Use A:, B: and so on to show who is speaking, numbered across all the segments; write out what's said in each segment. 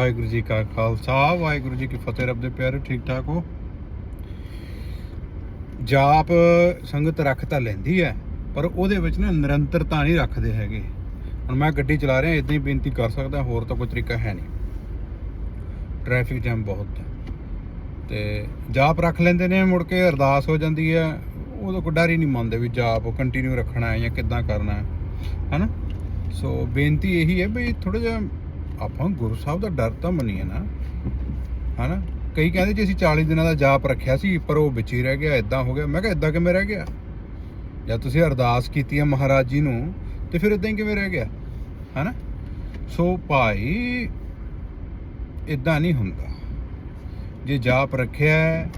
A: ਵਾਹਿਗੁਰੂ ਜੀ ਕਾ ਖਾਲਸਾ, ਵਾਹਿਗੁਰੂ ਜੀ ਕੀ ਫਤਿਹ, ਰੱਬ ਦੇ ਪਿਆਰੇ, ਠੀਕ ਠਾਕ ਹੋ? ਜਾਪ ਸੰਗਤ ਰੱਖ ਤਾਂ ਲੈਂਦੀ ਹੈ, ਪਰ ਉਹਦੇ ਵਿੱਚ ਨਾ ਨਿਰੰਤਰਤਾ ਨਹੀਂ ਰੱਖਦੇ ਹੈਗੇ। ਹੁਣ ਮੈਂ ਗੱਡੀ ਚਲਾ ਰਿਹਾ ਇਦਾਂ ਹੀ ਬੇਨਤੀ ਕਰ ਸਕਦਾ, ਹੋਰ ਤਾਂ ਕੋਈ ਤਰੀਕਾ ਹੈ ਨਹੀਂ। ਟ੍ਰੈਫਿਕ ਜਾਮ ਬਹੁਤ ਹੈ। ਤੇ ਜਾਪ ਰੱਖ ਲੈਂਦੇ ਨੇ, ਮੁੜ ਕੇ ਅਰਦਾਸ ਹੋ ਜਾਂਦੀ ਹੈ। ਉਦੋਂ ਕੋਈ ਡਰ ਹੀ ਨਹੀਂ ਮੰਨਦੇ ਵੀ ਜਾਪ ਕੰਟੀਨਿਊ ਰੱਖਣਾ ਹੈ ਜਾਂ ਕਿੱਦਾਂ ਕਰਨਾ ਹੈ। ਹਨਾ? ਸੋ ਬੇਨਤੀ ਇਹੀ ਹੈ ਵੀ ਥੋੜਾ ਜਿਹਾ ਆਪਾਂ ਗੁਰੂ ਸਾਹਿਬ ਦਾ ਡਰ ਤਾਂ ਮੰਨੀਏ ਨਾ, ਹਨਾ? ਕਈ ਕਹਿੰਦੇ ਜੀ ਅਸੀਂ 40 ਦਿਨਾਂ ਦਾ ਜਾਪ ਰੱਖਿਆ ਸੀ, ਪਰ ਉਹ ਵਿੱਚ ਹੀ ਰਹਿ ਗਿਆ ਇਦਾਂ ਹੋ ਗਿਆ। ਮੈਂ ਕਿਹਾ ਇਦਾਂ ਕਿਵੇਂ ਰਹਿ ਗਿਆ? ਜਦ ਤੁਸੀਂ ਅਰਦਾਸ ਕੀਤੀ ਹੈ ਮਹਾਰਾਜ ਜੀ ਨੂੰ, ਤੇ ਫਿਰ ਇਦਾਂ ਹੀ ਕਿਵੇਂ ਰਹਿ ਗਿਆ? ਹਨਾ? ਸੋ ਭਾਈ ਇਦਾਂ ਨਹੀਂ ਹੁੰਦਾ। ਜੇ ਜਾਪ ਰੱਖਿਆ ਹੈ,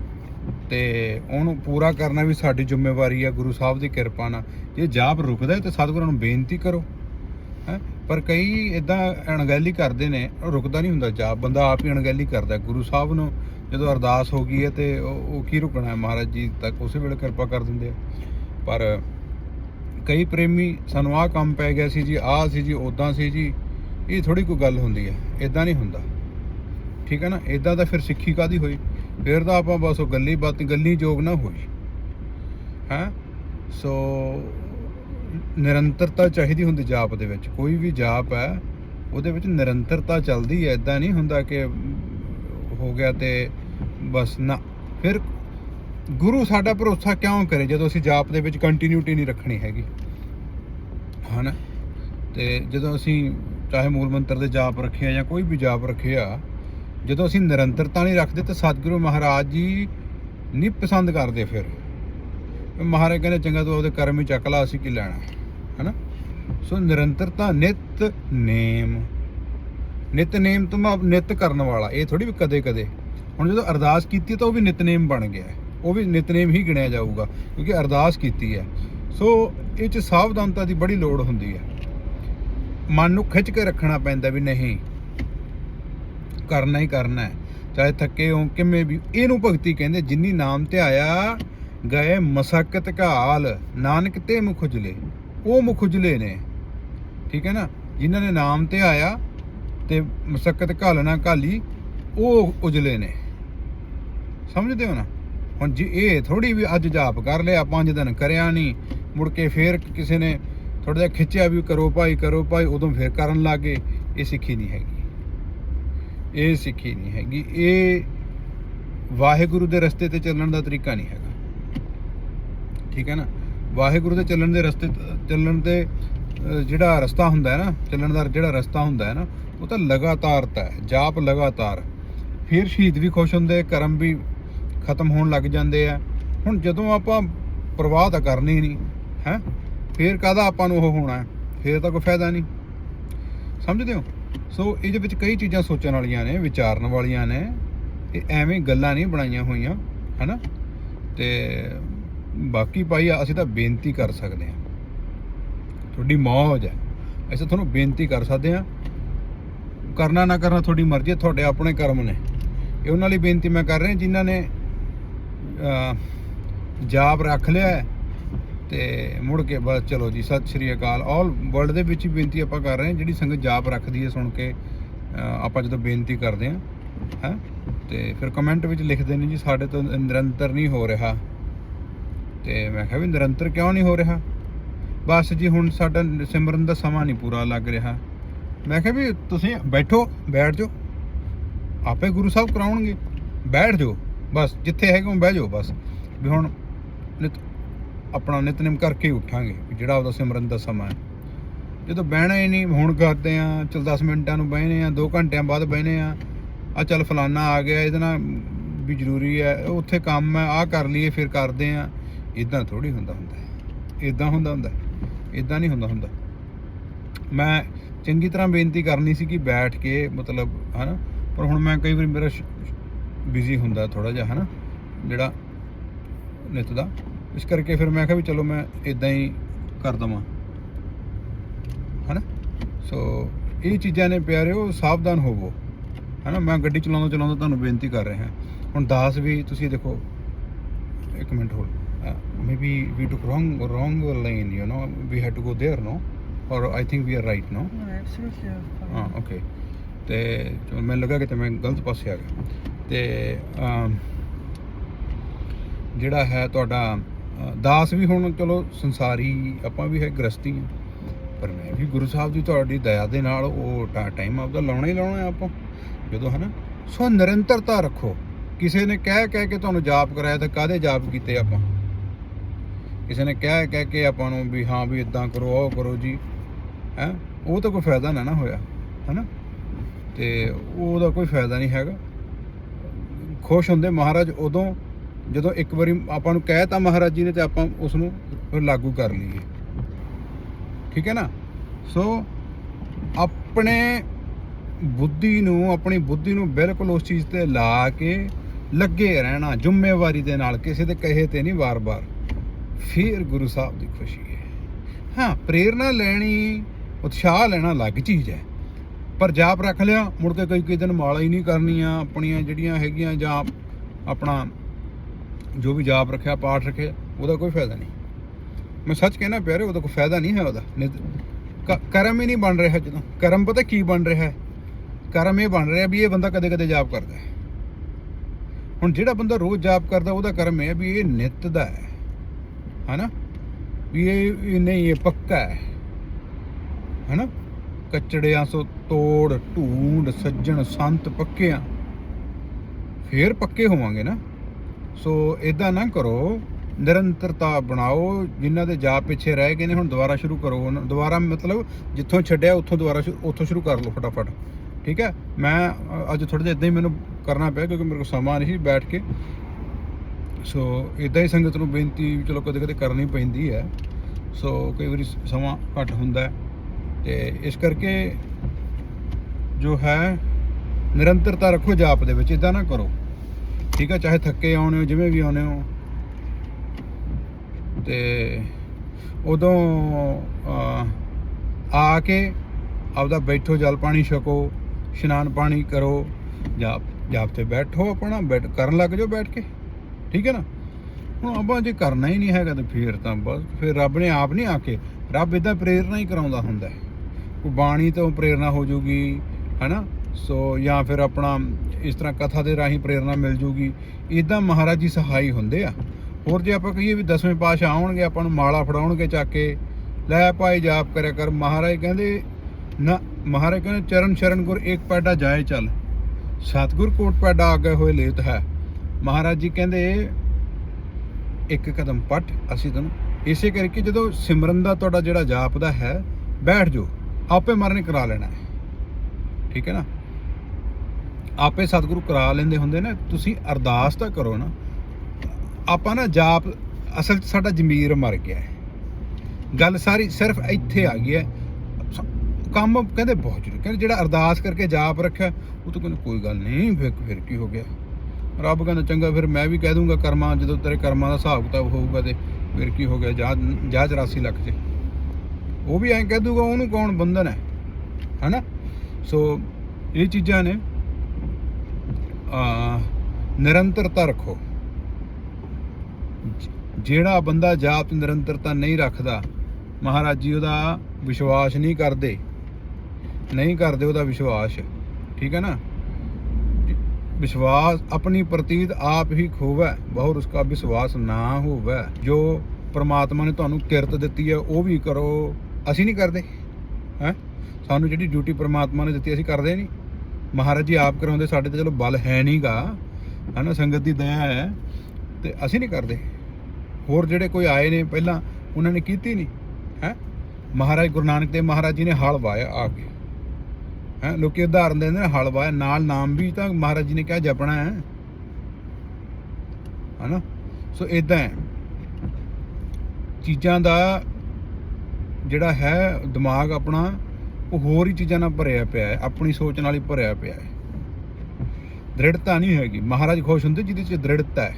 A: ਤੇ ਉਹਨੂੰ ਪੂਰਾ ਕਰਨਾ ਵੀ ਸਾਡੀ ਜ਼ਿੰਮੇਵਾਰੀ ਹੈ ਗੁਰੂ ਸਾਹਿਬ ਦੀ ਕਿਰਪਾ ਨਾਲ। ਜੇ ਜਾਪ ਰੁਕਦਾ ਹੈ, ਤੇ ਸਤਿਗੁਰਾਂ ਨੂੰ ਬੇਨਤੀ ਕਰੋ। ਹੈ? ਪਰ ਕਈ ਇਦਾਂ ਅਣਗਹਿਲੀ ਕਰਦੇ ਨੇ ਰੁਕਦਾ ਨਹੀਂ ਹੁੰਦਾ ਜਾ ਬੰਦਾ ਆਪ ਹੀ ਅਣਗਹਿਲੀ ਕਰਦਾ ਗੁਰੂ ਸਾਹਿਬ ਨੂੰ ਜਦੋਂ ਅਰਦਾਸ ਹੋ ਗਈ ਹੈ ਤੇ ਉਹ ਕੀ ਰੁਕਣਾ ਹੈ? ਮਹਾਰਾਜ ਜੀ ਤੱਕ ਉਸੇ ਵੇਲੇ ਕਿਰਪਾ ਕਰ ਦਿੰਦੇ ਆ। ਪਰ ਕਈ ਪ੍ਰੇਮੀ, ਸਾਨੂੰ ਆਹ ਕੰਮ ਪੈ ਗਿਆ ਸੀ ਜੀ, ਆਹ ਸੀ ਜੀ ਉਦਾਂ ਸੀ ਜੀ, ਇਹ ਥੋੜੀ ਕੋਈ ਗੱਲ ਹੁੰਦੀ ਹੈ ਇਦਾਂ ਨਹੀਂ ਹੁੰਦਾ। ਠੀਕ ਹੈ ਨਾ? ਇਦਾਂ ਤਾਂ ਫਿਰ ਸਿੱਖੀ ਕਾਦੀ ਹੋਈ? ਫਿਰ ਤਾਂ ਆਪਾਂ ਬਸ ਉਹ ਗੱਲੀ ਬਾਤ, ਗੱਲੀ ਜੋਗ ਨਾ ਹੋਈ। ਹੈ? ਸੋ ਨਿਰੰਤਰਤਾ ਚਾਹੀਦੀ ਹੁੰਦੀ ਜਾਪ ਦੇ ਵਿੱਚ। ਕੋਈ ਵੀ ਜਾਪ ਹੈ, ਉਹਦੇ ਵਿੱਚ ਨਿਰੰਤਰਤਾ ਚੱਲਦੀ ਹੈ। ਇਦਾਂ ਨਹੀਂ ਹੁੰਦਾ ਕਿ ਹੋ ਗਿਆ ਤੇ ਬਸ ਨਾ। ਫਿਰ ਗੁਰੂ ਸਾਡਾ ਭਰੋਸਾ ਕਿਉਂ ਕਰੇ ਜਦੋਂ ਅਸੀਂ ਜਾਪ ਦੇ ਵਿੱਚ ਕੰਟੀਨਿਊਟੀ ਨਹੀਂ ਰੱਖਣੀ ਹੈਗੀ? ਹਨਾ? ਤੇ ਜਦੋਂ ਅਸੀਂ ਚਾਹੇ ਮੂਲ ਮੰਤਰ ਦੇ ਜਾਪ ਰੱਖਿਆ ਜਾਂ ਕੋਈ ਵੀ ਜਾਪ ਰੱਖਿਆ ਜਦੋਂ ਅਸੀਂ ਨਿਰੰਤਰਤਾ ਨਹੀਂ ਰੱਖਦੇ ਤਾਂ ਸਤਿਗੁਰੂ ਮਹਾਰਾਜ ਜੀ ਨਹੀਂ ਪਸੰਦ ਕਰਦੇ ਫਿਰ। ਮਹਾਰਾਜ ਕਹਿੰਦੇ ਚੰਗਾ ਤੂੰ ਉਹਦੇ ਕਰਮ ਹੀ ਚੱਕ ਲਾ, ਅਸੀਂ ਕੀ ਲੈਣਾ? ਹੈਨਾ? ਸੋ ਨਿਰੰਤਰਤਾ ਨਿਤ ਨੇਮ। ਨਿਤ ਨੇਮ ਤੋਂ ਮੈਂ ਨਿਤ ਕਰਨ ਵਾਲਾ। ਇਹ ਥੋੜੀ ਵੀ ਕਦੇ ਕਦੇ। ਹੁਣ ਜਦੋਂ ਅਰਦਾਸ ਕੀਤੀ ਤਾਂ ਉਹ ਵੀ ਨਿਤਨੇਮ ਬਣ ਗਿਆ ਉਹ ਵੀ ਨਿਤਨੇਮ ਹੀ ਗਿਣਿਆ ਜਾਊਗਾ, ਕਿਉਂਕਿ ਅਰਦਾਸ ਕੀਤੀ ਹੈ। ਸੋ ਇਹ ਚ ਸਾਵਧਾਨਤਾ ਦੀ ਬੜੀ ਲੋੜ ਹੁੰਦੀ ਹੈ। ਮਨ ਨੂੰ ਖਿੱਚ ਕੇ ਰੱਖਣਾ ਪੈਂਦਾ ਵੀ ਨਹੀਂ, ਕਰਨਾ ਹੀ ਕਰਨਾ ਹੈ। ਚਾਹੇ ਥੱਕੇ ਹੋ ਕਿਵੇਂ ਵੀ, ਇਹਨੂੰ ਭਗਤੀ ਕਹਿੰਦੇ ਜਿੰਨੀ ਨਾਮ ਤੇ ਆਇਆ ਗਏ ਮਸਕਤ ਘਾਲ, ਨਾਨਕ ਤੇ ਮੁਖ ਉਜਲੇ। ਉਹ ਮੁਖ ਉਜਲੇ ਨੇ। ਠੀਕ ਹੈ ਨਾ? ਜਿਨ੍ਹਾਂ ਨੇ ਨਾਮ ਤੇ ਆਇਆ ਤੇ ਮਸਕਤ ਘਾਲਣਾ ਘਾਲੀ, ਉਹ ਉਜਲੇ ਨੇ। ਸਮਝਦੇ ਹੋ ਨਾ? ਹੁਣ ਜੀ ਇਹ ਥੋੜੀ ਵੀ ਅੱਜ ਜਾਪ ਕਰ ਲਿਆ, ਪੰਜ ਦਿਨ ਕਰਿਆ ਨਹੀਂ ਮੁੜ ਕੇ ਫੇਰ ਕਿਸੇ ਨੇ ਥੋੜਾ ਜਿਹਾ ਖਿੱਚਿਆ ਵੀ ਕਰੋ ਭਾਈ ਕਰੋ ਭਾਈ, ਉਦੋਂ ਫੇਰ ਕਰਨ ਲੱਗੇ। ਇਹ ਸਿੱਖੀ ਨਹੀਂ ਹੈਗੀ। ਇਹ ਸਿੱਖੀ ਨਹੀਂ ਹੈਗੀ। ਇਹ ਵਾਹਿਗੁਰੂ ਦੇ ਰਸਤੇ ਤੇ ਚੱਲਣ ਦਾ ਤਰੀਕਾ ਨਹੀਂ ਹੈਗਾ। ਠੀਕ ਹੈ ਨਾ? ਵਾਹਿਗੁਰੂ ਦੇ ਚੱਲਣ ਦੇ ਰਸਤੇ ਚੱਲਣ ਦੇ ਜਿਹੜਾ ਰਸਤਾ ਹੁੰਦਾ ਹੈ ਨਾ, ਚੱਲਣ ਦਾ ਜਿਹੜਾ ਰਸਤਾ ਹੁੰਦਾ ਹੈ ਨਾ, ਉਹ ਤਾਂ ਲਗਾਤਾਰਤਾ ਹੈ, ਜਾਪ ਲਗਾਤਾਰ। ਫਿਰ ਸ਼ਹੀਦ ਵੀ ਖੁਸ਼ ਹੁੰਦੇ, ਕਰਮ ਵੀ ਖਤਮ ਹੋਣ ਲੱਗ ਜਾਂਦੇ ਆ। ਹੁਣ ਜਦੋਂ ਆਪਾਂ ਪ੍ਰਵਾਹ ਤਾਂ ਕਰਨੀ ਨਹੀਂ, ਹੈ? ਫਿਰ ਕਾਹਦਾ ਆਪਾਂ ਨੂੰ ਉਹ ਹੋਣਾ ਹੈ? ਫੇਰ ਤਾਂ ਕੋਈ ਫਾਇਦਾ ਨਹੀਂ। ਸਮਝਦੇ ਹੋ? ਸੋ ਇਹਦੇ ਵਿੱਚ ਕਈ ਚੀਜ਼ਾਂ ਸੋਚਣ ਵਾਲੀਆਂ ਨੇ, ਵਿਚਾਰਨ ਵਾਲੀਆਂ ਨੇ ਇਹ ਐਵੇਂ ਗੱਲਾਂ ਨਹੀਂ ਬਣਾਈਆਂ ਹੋਈਆਂ, ਹੈਨਾ? ਤੇ ਬਾਕੀ ਭਾਈ, ਅਸੀਂ ਤਾਂ ਬੇਨਤੀ ਕਰ ਸਕਦੇ ਹਾਂ। ਤੁਹਾਡੀ ਮੌਜ ਹੈ। ਅਸੀਂ ਤੁਹਾਨੂੰ ਬੇਨਤੀ ਕਰ ਸਕਦੇ ਹਾਂ। ਕਰਨਾ ਨਾ ਕਰਨਾ ਤੁਹਾਡੀ ਮਰਜ਼ੀ ਹੈ, ਤੁਹਾਡੇ ਆਪਣੇ ਕਰਮ ਨੇ। ਇਹ ਉਹਨਾਂ ਲਈ ਬੇਨਤੀ ਮੈਂ ਕਰ ਰਿਹਾ, ਜਿਨ੍ਹਾਂ ਨੇ ਜਾਪ ਰੱਖ ਲਿਆ ਹੈ। ਤੇ ਮੁੜ ਕੇ ਬਸ ਚਲੋ ਜੀ, ਸਤਿ ਸ਼੍ਰੀ ਅਕਾਲ। ਆਲ ਵਰਲਡ ਦੇ ਵਿੱਚ ਹੀ ਬੇਨਤੀ ਆਪਾਂ ਕਰ ਰਹੇ ਹਾਂ, ਜਿਹੜੀ ਸੰਗਤ ਜਾਪ ਰੱਖਦੀ ਹੈ ਸੁਣ ਕੇ ਆਪਾਂ ਜਦੋਂ ਬੇਨਤੀ ਕਰਦੇ ਹਾਂ, ਹੈ। ਤੇ ਫਿਰ ਕਮੈਂਟ ਵਿੱਚ ਲਿਖਦੇ ਨੇ ਜੀ, ਸਾਡੇ ਤੋਂ ਨਿਰੰਤਰ ਨਹੀਂ ਹੋ ਰਿਹਾ। ਤੇ ਮੈਂ ਕਿਹਾ ਵੀ ਨਿਰੰਤਰ ਕਿਉਂ ਨਹੀਂ ਹੋ ਰਿਹਾ? ਬਸ ਜੀ, ਹੁਣ ਸਾਡਾ ਸਿਮਰਨ ਦਾ ਸਮਾਂ ਨਹੀਂ ਪੂਰਾ ਲੱਗ ਰਿਹਾ। ਮੈਂ ਕਿਹਾ ਵੀ ਤੁਸੀਂ ਬੈਠੋ, ਬੈਠ ਜਾਓ। ਆਪੇ ਗੁਰੂ ਸਾਹਿਬ ਕਰਾਉਣਗੇ। ਬੈਠ ਜਾਓ। ਬਸ, ਜਿੱਥੇ ਹੈਗੇ ਹੋ ਬਹਿ ਜਾਓ, ਬਸ। ਵੀ ਹੁਣ ਨਿਤ, ਆਪਣਾ ਨਿਤਨੇਮ ਕਰਕੇ ਹੀ ਉੱਠਾਂਗੇ, ਵੀ ਜਿਹੜਾ ਉਹਦਾ ਸਿਮਰਨ ਦਾ ਸਮਾਂ ਹੈ। ਜਦੋਂ ਬਹਿਣਾ ਹੀ ਨਹੀਂ, ਹੁਣ ਕਰਦੇ ਆ ਚਲ 10 ਮਿੰਟਾਂ ਨੂੰ ਬਹਿਨੇ ਆ 2 ਘੰਟਿਆਂ ਬਾਅਦ ਬਹਿਨੇ ਆ ਆ ਚੱਲ ਫਲਾਨਾ ਆ ਗਿਆ, ਇਹਦੇ ਨਾਲ ਵੀ ਜ਼ਰੂਰੀ ਹੈ, ਉੱਥੇ ਕੰਮ ਹੈ ਆ ਕਰ ਲਈਏ, ਫਿਰ ਕਰਦੇ ਆ ਇਦਾਂ ਥੋੜੀ ਹੁੰਦਾ ਹੁੰਦਾ ਇਦਾਂ ਹੁੰਦਾ ਹੁੰਦਾ ਇਦਾਂ ਨਹੀਂ ਹੁੰਦਾ ਹੁੰਦਾ। ਮੈਂ ਚੰਗੀ ਤਰ੍ਹਾਂ ਬੇਨਤੀ ਕਰਨੀ ਸੀ ਕਿ ਬੈਠ ਕੇ ਮਤਲਬ, ਹਨਾ, ਪਰ ਹੁਣ ਮੈਂ ਕਈ ਵਾਰੀ ਮੇਰਾ ਬਿਜ਼ੀ ਹੁੰਦਾ ਥੋੜਾ ਜਿਹਾ, ਹਨਾ, ਜਿਹੜਾ ਨਿਤ ਦਾ। ਇਸ ਕਰਕੇ ਫਿਰ ਮੈਂ ਕਿਹਾ ਵੀ ਚਲੋ ਮੈਂ ਇਦਾਂ ਹੀ ਕਰ ਦਵਾਂ। ਹਨਾ? ਸੋ ਇਹ ਚੀਜ਼ਾਂ ਨੇ ਪਿਆਰਿਓ, ਸਾਵਧਾਨ ਹੋਵੋ। ਹਨਾ, ਮੈਂ ਗੱਡੀ ਚਲਾਉਂਦਾ ਚਲਾਉਂਦਾ ਤੁਹਾਨੂੰ ਬੇਨਤੀ ਕਰ ਰਿਹਾ। ਹੁਣ ਦਾਸ ਵੀ, ਤੁਸੀਂ ਦੇਖੋ, ਇੱਕ minute hold maybe we took wrong wrong lane you know? We had to go there no? Or i think we are right no?
B: No, absolutely. you're fine.
A: ah okay. ਤੇ ਚਲੋ ਮੈਨੂੰ ਲੱਗਾ ਕਿ ਮੈਂ ਗਲਤ ਪਾਸੇ ਆ ਗਿਆ ਤੇ ਅਮ, ਜਿਹੜਾ ਹੈ ਤੁਹਾਡਾ ਅ, ਦਾਸ ਵੀ ਹੁਣ ਚਲੋ ਸੰਸਾਰੀ ਆਪਾਂ ਵੀ ਹੈ ਗ੍ਰਸਤੀ ਹਾਂ ਪਰ ਮੈਂ ਵੀ ਗੁਰੂ ਸਾਹਿਬ ਦੀ ਤੁਹਾਡੀ ਦਇਆ ਦੇ ਨਾਲ ਉਹ ਟਾਈਮ ਆਪਦਾ ਲਾਉਣਾ ਹੀ ਲਾਉਣਾ ਹੈ ਆਪਾਂ ਜਦੋਂ ਹਨਾ ਸੋ ਨਿਰੰਤਰਤਾ ਰੱਖੋ ਕਿਸੇ ਨੇ ਕਹਿ ਕਹਿ ਕੇ ਤੁਹਾਨੂੰ ਜਾਪ ਕਰਾਇਆ ਤਾਂ ਕਾਦੇ ਜਾਪ ਕੀਤੇ ਆਪਾਂ ਕਿਸੇ ਨੇ ਕਹਿ ਕਹਿ ਕੇ ਆਪਾਂ ਨੂੰ ਵੀ ਹਾਂ ਵੀ ਇਦਾਂ ਕਰੋ, ਉਹ ਕਰੋ ਜੀ, ਹੈ? ਉਹ ਤਾਂ ਕੋਈ ਫਾਇਦਾ ਨਾ ਨਾ ਹੋਇਆ, ਹਨਾ? ਤੇ ਉਹਦਾ ਕੋਈ ਫਾਇਦਾ ਨਹੀਂ ਹੈਗਾ। ਖੁਸ਼ ਹੁੰਦੇ ਮਹਾਰਾਜ ਉਦੋਂ, ਜਦੋਂ ਇੱਕ ਵਾਰੀ ਆਪਾਂ ਨੂੰ ਕਹਿ ਤਾ ਮਹਾਰਾਜ ਜੀ ਨੇ ਤੇ ਆਪਾਂ ਉਸ ਨੂੰ ਲਾਗੂ ਕਰ ਲਈਏ। ਠੀਕ ਹੈ ਨਾ? ਸੋ ਆਪਣੇ ਬੁੱਧੀ ਨੂੰ, ਆਪਣੀ ਬੁੱਧੀ ਨੂੰ ਬਿਲਕੁਲ ਉਸ ਚੀਜ਼ ਤੇ ਲਾ ਕੇ ਲੱਗੇ ਰਹਿਣਾ, ਜ਼ਿੰਮੇਵਾਰੀ ਦੇ ਨਾਲ, ਕਿਸੇ ਦੇ ਕਹੇ ਤੇ ਨਹੀਂ ਵਾਰ-ਵਾਰ। ਫਿਰ ਗੁਰੂ ਸਾਹਿਬ ਦੀ ਖੁਸ਼ੀ ਹੈ। ਹਾਂ, ਪ੍ਰੇਰਣਾ ਲੈਣੀ, ਉਤਸ਼ਾਹ ਲੈਣਾ ਅਲੱਗ ਚੀਜ਼ ਹੈ। ਪਰ ਜਾਪ ਰੱਖ ਲਿਆ, ਮੁੜ ਕੇ ਕਈ ਕਈ ਦਿਨ ਮਾਲਾ ਹੀ ਨਹੀਂ ਕਰਨੀਆਂ, ਆਪਣੀਆਂ ਜਿਹੜੀਆਂ ਹੈਗੀਆਂ ਜਾਂ ਆਪਣਾ ਜੋ ਵੀ ਜਾਪ ਰੱਖਿਆ, ਪਾਠ ਰੱਖਿਆ, ਉਹਦਾ ਕੋਈ ਫਾਇਦਾ ਨਹੀਂ। ਮੈਂ ਸੱਚ ਕਹਿਣਾ ਪਿਆਰੇ, ਉਹਦਾ ਕੋਈ ਫਾਇਦਾ ਨਹੀਂ ਹੈ ਉਹਦਾ। ਨਿਤ- ਕ- ਕਰਮ ਹੀ ਨਹੀਂ ਬਣ ਰਿਹਾ ਜਦੋਂ। ਕਰਮ ਪਤਾ ਕੀ ਬਣ ਰਿਹਾ ਹੈ? ਕਰਮ ਇਹ ਬਣ ਰਿਹਾ ਵੀ ਇਹ ਬੰਦਾ ਕਦੇ ਕਦੇ ਜਾਪ ਕਰਦਾ ਹੈ। ਹੁਣ ਜਿਹੜਾ ਬੰਦਾ ਰੋਜ਼ ਜਾਪ ਕਰਦਾ, ਉਹਦਾ ਕਰਮ ਇਹ ਹੈ ਵੀ ਇਹ ਨਿਤ ਦਾ ਹੈ। ਹਨਾ? ਵੀ ਇਹ ਇਹ ਨਹੀਂ, ਇਹ ਪੱਕਾ ਹੈ। ਹਨਾ? ਕਚੜਿਆਂ ਸੋ ਤੋੜ, ਢੂੰਡ, ਸੱਜਣ, ਸੰਤ ਪੱਕਿਆਂ ਫੇਰ ਪੱਕੇ ਹੋਵਾਂਗੇ ਨਾ। ਸੋ ਇਦਾਂ ਨਾ ਕਰੋ, ਨਿਰੰਤਰਤਾ ਬਣਾਓ। ਜਿਨ੍ਹਾਂ ਦੇ ਜਾ ਪਿੱਛੇ ਰਹਿ ਗਏ ਨੇ, ਹੁਣ ਦੁਬਾਰਾ ਸ਼ੁਰੂ ਕਰੋ। ਦੁਬਾਰਾ ਮਤਲਬ ਜਿੱਥੋਂ ਛੱਡਿਆ, ਉੱਥੋਂ ਦੁਬਾਰਾ ਉੱਥੋਂ ਸ਼ੁਰੂ ਕਰ ਲਓ ਫਟਾਫਟ। ਠੀਕ ਹੈ? ਮੈਂ ਅੱਜ ਥੋੜਾ ਜਿਹਾ ਇਦਾਂ ਹੀ ਮੈਨੂੰ ਕਰਨਾ ਪਿਆ, ਕਿਉਂਕਿ ਮੇਰੇ ਕੋਲ ਸਮਾਂ ਨਹੀਂ ਸੀ ਬੈਠ ਕੇ। ਸੋ ਇਦਾਂ ਹੀ ਸੰਗਤ ਨੂੰ ਬੇਨਤੀ ਵੀ ਚਲੋ ਕਦੇ ਕਦੇ ਕਰਨੀ ਪੈਂਦੀ ਹੈ। ਸੋ ਕਈ ਵਾਰੀ ਸਮਾਂ ਘੱਟ ਹੁੰਦਾ ਹੈ। ਤੇ ਇਸ ਕਰਕੇ ਜੋ ਹੈ, ਨਿਰੰਤਰਤਾ ਰੱਖੋ ਜਾਪ ਦੇ ਵਿੱਚ ਇਦਾਂ ਨਾ ਕਰੋ। ਠੀਕ ਹੈ, ਚਾਹੇ ਥੱਕੇ ਆਉਣੇ ਹੋ, ਜਿਵੇਂ ਵੀ ਆਉਣੇ ਹੋ। ਤੇ ਉਦੋਂ ਆ ਕੇ ਆਪਦਾ ਬੈਠੋ, ਜਲ ਪਾਣੀ ਛਕੋ, ਇਸ਼ਨਾਨ ਪਾਣੀ ਕਰੋ, ਜਾਪ ਜਾਪ ਤੇ ਬੈਠੋ ਆਪਣਾ, ਬੈਠ, ਕਰਨ ਲੱਗ ਜਾਓ ਬੈਠ ਕੇ। ਠੀਕ ਹੈ ਨਾ? ਹੁਣ ਆਪਾਂ ਜੇ ਕਰਨਾ ਹੀ ਨਹੀਂ ਹੈਗਾ ਤਾਂ ਫੇਰ ਤਾਂ ਬਸ, ਫਿਰ ਰੱਬ ਨੇ ਆਪ ਨਹੀਂ ਆ ਕੇ ਰੱਬ ਇਦਾਂ ਪ੍ਰੇਰਣਾ ਹੀ ਕਰਾਉਂਦਾ ਹੁੰਦਾ ਹੈ। ਕੋਈ ਬਾਣੀ ਤੋਂ ਪ੍ਰੇਰਣਾ ਹੋ ਜਾਊਗੀ ਹੈਨਾ? ਸੋ ਜਾਂ ਫਿਰ ਆਪਣਾ ਇਸ ਤਰ੍ਹਾਂ ਕਥਾ ਦੇ ਰਾਹੀਂ ਪ੍ਰੇਰਣਾ ਮਿਲ ਜੂਗੀ। ਇਦਾਂ ਮਹਾਰਾਜ ਜੀ ਸਹਾਈ ਹੁੰਦੇ ਆ। ਹੋਰ ਜੇ ਆਪਾਂ ਕਹੀਏ ਵੀ ਦਸਵੇਂ ਪਾਸ਼ਾ ਆਉਣਗੇ, ਆਪਾਂ ਨੂੰ ਮਾਲਾ ਫੜਾਉਣਗੇ ਚੱਕ ਕੇ, ਲੈ ਭਾਈ ਜਾਪ ਕਰਿਆ ਕਰ। ਮਹਾਰਾਜ ਕਹਿੰਦੇ, ਨਾ, ਮਹਾਰਾਜ ਕਹਿੰਦੇ, ਚਰਨ ਸ਼ਰਨ ਗੁਰ ਇੱਕ ਪੈਡਾ ਜਾਏ ਚੱਲ। ਸਤਗੁਰ ਕੋਟ ਪੈਡਾ ਆਗੇ ਹੋਏ ਲੇਤ ਹੈ। ਮਹਾਰਾਜ ਜੀ ਕਹਿੰਦੇ, ਇੱਕ ਕਦਮ ਪਟ, ਅਸੀਂ ਤੁਹਾਨੂੰ ਇਸੇ ਕਰਕੇ ਜਦੋਂ ਸਿਮਰਨ ਦਾ ਤੁਹਾਡਾ ਜਿਹੜਾ ਜਾਪ ਦਾ ਹੈ, ਬੈਠ ਜਾਓ, ਆਪੇ ਮਰਨ ਕਰਾ ਲੈਣਾ ਹੈ। ਠੀਕ ਹੈ ਨਾ? ਆਪੇ ਸਤਿਗੁਰੂ ਕਰਾ ਲੈਂਦੇ ਹੁੰਦੇ ਨੇ, ਤੁਸੀਂ ਅਰਦਾਸ ਤਾਂ ਕਰੋ ਨਾ। ਆਪਾਂ ਨਾ ਜਾਪ, ਅਸਲ 'ਚ ਸਾਡਾ ਜ਼ਮੀਰ ਮਰ ਗਿਆ ਹੈ। ਗੱਲ ਸਾਰੀ ਸਿਰਫ ਇੱਥੇ ਆ ਗਈ ਹੈ। ਕੰਮ ਕਹਿੰਦੇ ਬਹੁਤ ਜ਼ਰੂਰੀ ਕਹਿੰਦੇ ਜਿਹੜਾ ਅਰਦਾਸ ਕਰਕੇ ਜਾਪ ਰੱਖਿਆ, ਉਹ ਤਾਂ ਕਹਿੰਦੇ ਕੋਈ ਗੱਲ ਨਹੀਂ, ਫਿਰ ਫਿਰ ਕੀ ਹੋ ਗਿਆ? ਰੱਬ ਕਹਿੰਦਾ ਚੰਗਾ, ਫਿਰ ਮੈਂ ਵੀ ਕਹਿ ਦੂੰਗਾ ਕਰਮਾਂ, ਜਦੋਂ ਤੇਰੇ ਕਰਮਾਂ ਦਾ ਹਿਸਾਬ ਕਿਤਾਬ ਹੋਊਗਾ ਤੇ ਫਿਰ ਕੀ ਹੋ ਗਿਆ? ਜਾ ਜਾ 84 ਲੱਖ 'ਚ। ਉਹ ਵੀ ਐਂ ਕਹਿ ਦੂਗਾ, ਉਹਨੂੰ ਕੌਣ ਬੰਧਨ ਹੈ? ਹਨਾ? ਸੋ ਇਹ ਚੀਜ਼ਾਂ ਨੇ। ਆ, ਨਿਰੰਤਰਤਾ ਰੱਖੋ। ਜਿਹੜਾ ਬੰਦਾ ਜਾਪ ਨਿਰੰਤਰਤਾ ਨਹੀਂ ਰੱਖਦਾ, ਮਹਾਰਾਜ ਜੀ, ਉਹਦਾ ਵਿਸ਼ਵਾਸ ਨਹੀਂ ਕਰਦੇ। ਨਹੀਂ ਕਰਦੇ, ਉਹਦਾ ਵਿਸ਼ਵਾਸ। ਠੀਕ ਹੈ ਨਾ? ਵਿਸ਼ਵਾਸ ਆਪਣੀ ਪ੍ਰਤੀਤ ਆਪ ਹੀ ਖੋਵੈ, ਬਹੁਰ ਉਸਕਾ ਵਿਸ਼ਵਾਸ ਨਾ ਹੋਵੈ। ਜੋ ਪ੍ਰਮਾਤਮਾ ਨੇ ਤੁਹਾਨੂੰ ਕਿਰਤ ਦਿੱਤੀ ਹੈ, ਉਹ ਵੀ ਕਰੋ। ਅਸੀਂ ਨਹੀਂ ਕਰਦੇ, ਹੈ? ਸਾਨੂੰ ਜਿਹੜੀ ਡਿਊਟੀ ਪ੍ਰਮਾਤਮਾ ਨੇ ਦਿੱਤੀ, ਅਸੀਂ ਕਰਦੇ ਨਹੀਂ। ਮਹਾਰਾਜ ਜੀ ਆਪ ਕਰਾਉਂਦੇ, ਸਾਡੇ ਤੇ ਚਲੋ ਬਲ ਹੈ ਨਹੀਂਗਾ ਹਨਾ, ਸੰਗਤ ਦੀ ਦਇਆ ਹੈ, ਤੇ ਅਸੀਂ ਨਹੀਂ ਕਰਦੇ। ਹੋਰ ਜਿਹੜੇ ਕੋਈ ਆਏ ਨੇ, ਪਹਿਲਾਂ ਉਹਨਾਂ ਨੇ ਕੀਤੀ ਨਹੀਂ, ਹੈ? ਮਹਾਰਾਜ, ਗੁਰੂ ਨਾਨਕ ਦੇਵ ਮਹਾਰਾਜ ਜੀ ਨੇ ਹਲ ਵਾਇਆ ਆ ਕੇ। ਹੈ, ਲੋਕੀ ਉਦਾਹਰਨ ਦਿੰਦੇ ਨੇ, ਹਲਵਾ ਨਾਲ ਨਾਮ ਵੀ ਤਾਂ ਮਹਾਰਾਜ ਜੀ ਨੇ ਕਿਹਾ ਜਪਣਾ ਹੈ। ਹਨਾ? ਸੋ ਇਦਾਂ ਹੈ। ਚੀਜ਼ਾਂ ਦਾ ਜਿਹੜਾ ਹੈ, ਦਿਮਾਗ ਆਪਣਾ, ਉਹ ਹੋਰ ਹੀ ਚੀਜ਼ਾਂ ਨਾਲ ਭਰਿਆ ਪਿਆ ਹੈ, ਆਪਣੀ ਸੋਚ ਨਾਲ ਹੀ ਭਰਿਆ ਪਿਆ ਹੈ। ਦ੍ਰਿੜਤਾ ਨਹੀਂ ਹੈਗੀ। ਮਹਾਰਾਜ ਖੁਸ਼ ਹੁੰਦੇ ਜਿਹਦੇ 'ਚ ਦ੍ਰਿੜਤਾ ਹੈ।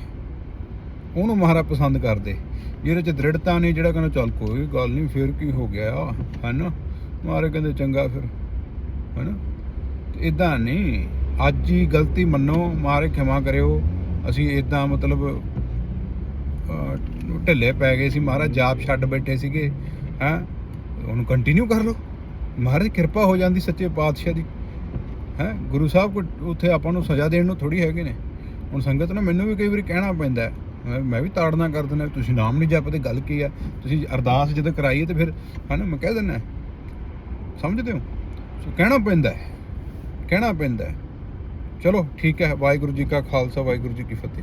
A: ਉਹਨੂੰ ਮਹਾਰਾਜ ਪਸੰਦ ਕਰਦੇ। ਜਿਹਦੇ 'ਚ ਦ੍ਰਿੜਤਾ ਨਹੀਂ, ਜਿਹੜਾ ਕਹਿੰਦਾ ਚੱਲ ਕੋਈ ਗੱਲ ਨਹੀਂ, ਫਿਰ ਕੀ ਹੋ ਗਿਆ? ਹਨਾ? ਮਹਾਰਾਜ ਕਹਿੰਦੇ, ਚੰਗਾ ਫਿਰ। ਹਨਾ? ਇਦਾਂ ਨਹੀਂ ਅੱਜ ਹੀ ਗਲਤੀ ਮੰਨੋ, ਮਾਰੇ ਖਿਮਾ ਕਰਿਓ। ਅਸੀਂ ਇਦਾਂ ਮਤਲਬ ਢਿੱਲੇ ਪੈ ਗਏ ਸੀ। ਮਹਾਰਾਜ ਜਾਪ ਛੱਡ ਬੈਠੇ ਸੀਗੇ, ਹੈ? ਉਹਨੂੰ ਕੰਟੀਨਿਊ ਕਰ ਲਓ। ਮਹਾਰਾਜ ਕਿਰਪਾ ਹੋ ਜਾਂਦੀ ਸੱਚੇ ਪਾਤਸ਼ਾਹ ਦੀ। ਹੈ? ਗੁਰੂ ਸਾਹਿਬ ਕੋ ਉੱਥੇ ਆਪਾਂ ਨੂੰ ਸਜ਼ਾ ਦੇਣ ਨੂੰ ਥੋੜੀ ਹੈਗੇ ਨੇ। ਹੁਣ ਸੰਗਤ ਨੂੰ ਮੈਨੂੰ ਵੀ ਕਈ ਵਾਰੀ ਕਹਿਣਾ ਪੈਂਦਾ ਮੈਂ ਵੀ ਤਾੜਨਾ ਕਰ ਦਿੰਦਾ, ਤੁਸੀਂ ਨਾਮ ਨਹੀਂ ਜਪਦੇ, ਗੱਲ ਕੀ ਆ? ਤੁਸੀਂ ਅਰਦਾਸ ਜਦੋਂ ਕਰਾਈਏ ਤੇ ਫਿਰ, ਹਨਾ, ਮੈਂ ਕਹਿ ਦਿੰਦਾ। ਸਮਝਦੇ ਹੋ? ਸੋ ਕਹਿਣਾ ਪੈਂਦਾ ਹੈ, ਕਹਿਣਾ ਪੈਂਦਾ ਹੈ। ਚਲੋ ਠੀਕ ਹੈ, ਵਾਹਿਗੁਰੂ ਜੀ ਕਾ ਖਾਲਸਾ, ਵਾਹਿਗੁਰੂ ਜੀ ਕੀ ਫਤਿਹ।